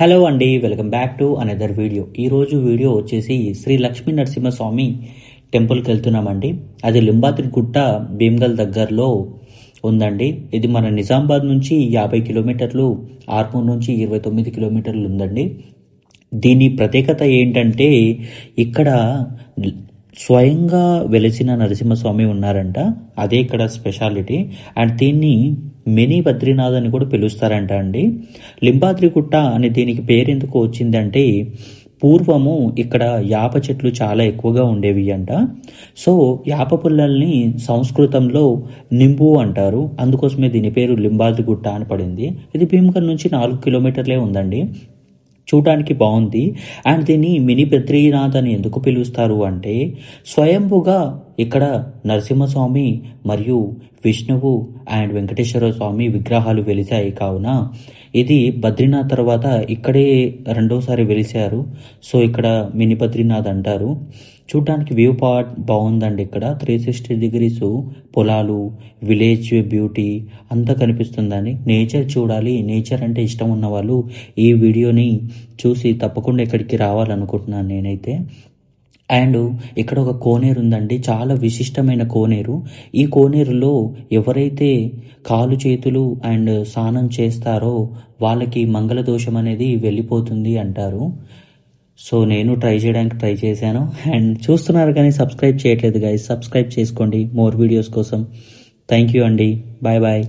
Hello అండి welcome back to another video ఈరోజు video వచ్చేసి శ్రీ లక్ష్మీ నరసింహస్వామి టెంపుల్కి వెళ్తున్నామండి. అది లింబాద్రి గుట్ట భీమ్గల్ దగ్గరలో ఉందండి. ఇది మన నిజామాబాద్ నుంచి యాభై కిలోమీటర్లు ఆర్మూర్ నుంచి ఇరవై తొమ్మిది కిలోమీటర్లు ఉందండి. దీని ప్రత్యేకత ఏంటంటే ఇక్కడ స్వయంగా వెలిసిన నరసింహస్వామి ఉన్నారంట. అదే ఇక్కడ స్పెషాలిటీ అండ్ దీన్ని మినీ బద్రీనాథ్ అని కూడా పిలుస్తారంట అండి. లింబాద్రి గుట్ట అని దీనికి పేరు ఎందుకు వచ్చిందంటే పూర్వము ఇక్కడ యాప చెట్లు చాలా ఎక్కువగా ఉండేవి అంట. సో యాప పుల్లల్ని సంస్కృతంలో నింబు అంటారు. అందుకోసమే దీని పేరు లింబాద్రి గుట్ట అని పడింది. ఇది భీమకర్ నుంచి నాలుగు కిలోమీటర్లే ఉందండి. చూడడానికి బాగుంది. అండ్ దీన్ని మినీ బద్రీనాథ్ అని ఎందుకు పిలుస్తారు అంటే స్వయంభుగా ఇక్కడ నరసింహస్వామి మరియు విష్ణువు అండ్ వెంకటేశ్వర స్వామి విగ్రహాలు వెలిశాయి. కావున ఇది బద్రీనాథ్ తర్వాత ఇక్కడే రెండోసారి వెలిశారు. సో ఇక్కడ మినీ బద్రీనాథ్ అంటారు. చూడడానికి వ్యూ పార్ట్ బాగుందండి ఇక్కడ. త్రీ సిక్స్టీ డిగ్రీస్ పొలాలు విలేజ్ బ్యూటీ అంతా కనిపిస్తుందండి. నేచర్ చూడాలి. నేచర్ అంటే ఇష్టం ఉన్న వాళ్ళు ఈ వీడియోని చూసి తప్పకుండా ఇక్కడికి రావాలనుకుంటున్నాను నేనైతే. అండ్ ఇక్కడ ఒక కోనేరు ఉందండి. చాలా విశిష్టమైన కోనేరు. ఈ కోనేరులో ఎవరైతే కాలు చేతులు అండ్ స్నానం చేస్తారో వాళ్ళకి మంగళదోషం అనేది వెళ్ళిపోతుంది అంటారు. సో నేను ట్రై చేయడానికి ట్రై చేశాను. అండ్ చూస్తున్నారు కానీ సబ్స్క్రైబ్ చేయట్లేదు గైస్ సబ్స్క్రైబ్ చేసుకోండి. మోర్ వీడియోస్ కోసం. థ్యాంక్ యూ అండి. Bye bye.